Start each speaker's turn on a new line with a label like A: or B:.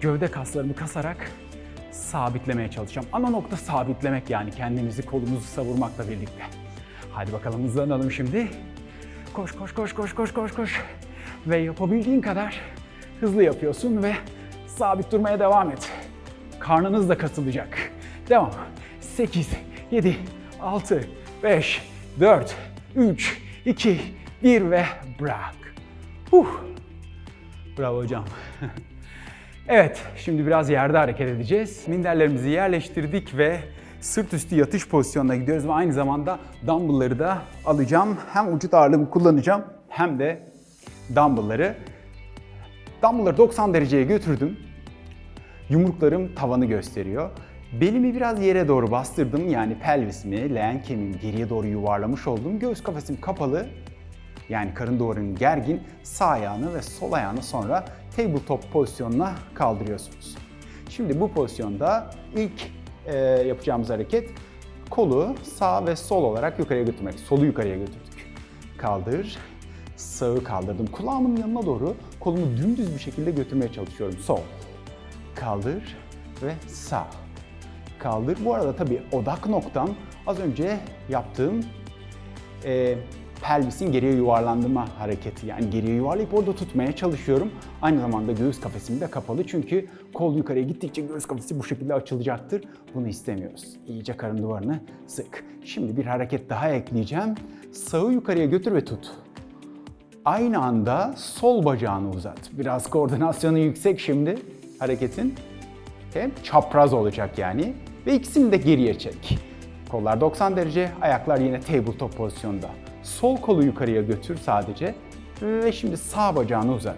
A: gövde kaslarımı kasarak sabitlemeye çalışacağım. Ana nokta sabitlemek yani kendimizi kolumuzu savurmakla birlikte. Hadi bakalım hızlanalım şimdi. Koş koş koş koş koş koş koş. Ve yapabildiğin kadar hızlı yapıyorsun ve sabit durmaya devam et. Karnınız da katılacak. Devam. 8, 7, 6, 5, 4, 3, 2, 1 ve bırak. Huh. Bravo hocam. Evet, şimdi biraz yerde hareket edeceğiz. Minderlerimizi yerleştirdik ve sırt üstü yatış pozisyonuna gidiyoruz ve aynı zamanda dumbbellları da alacağım. Hem vücut ağırlığımı kullanacağım hem de dumbbellları. Dumbbellları 90 dereceye götürdüm. Yumruklarım tavanı gösteriyor. Belimi biraz yere doğru bastırdım yani pelvisimi, leğen kemiğimi geriye doğru yuvarlamış oldum. Göğüs kafesim kapalı yani karın duvarının gergin sağ ayağını ve sol ayağını sonra tabletop pozisyonuna kaldırıyorsunuz. Şimdi bu pozisyonda ilk e, yapacağımız hareket kolu sağ ve sol olarak yukarıya götürmek. Solu yukarıya götürdük. Kaldır, sağı kaldırdım. Kulağımın yanına doğru kolumu dümdüz bir şekilde götürmeye çalışıyorum. Sol, kaldır ve sağ. Kaldır. Bu arada tabii odak noktam az önce yaptığım e, pelvisin geriye yuvarlandırma hareketi. Yani geriye yuvarlayıp orada tutmaya çalışıyorum. Aynı zamanda göğüs kafesim de kapalı çünkü kol yukarıya gittikçe göğüs kafesi bu şekilde açılacaktır. Bunu istemiyoruz. İyice karın duvarını sık. Şimdi bir hareket daha ekleyeceğim. Sağı yukarıya götür ve tut. Aynı anda sol bacağını uzat. Biraz koordinasyonu yüksek şimdi hareketin. Hem çapraz olacak yani. Ve ikisini de geriye çek. Kollar 90 derece, ayaklar yine tabletop pozisyonda. Sol kolu yukarıya götür sadece. Ve şimdi sağ bacağını uzat.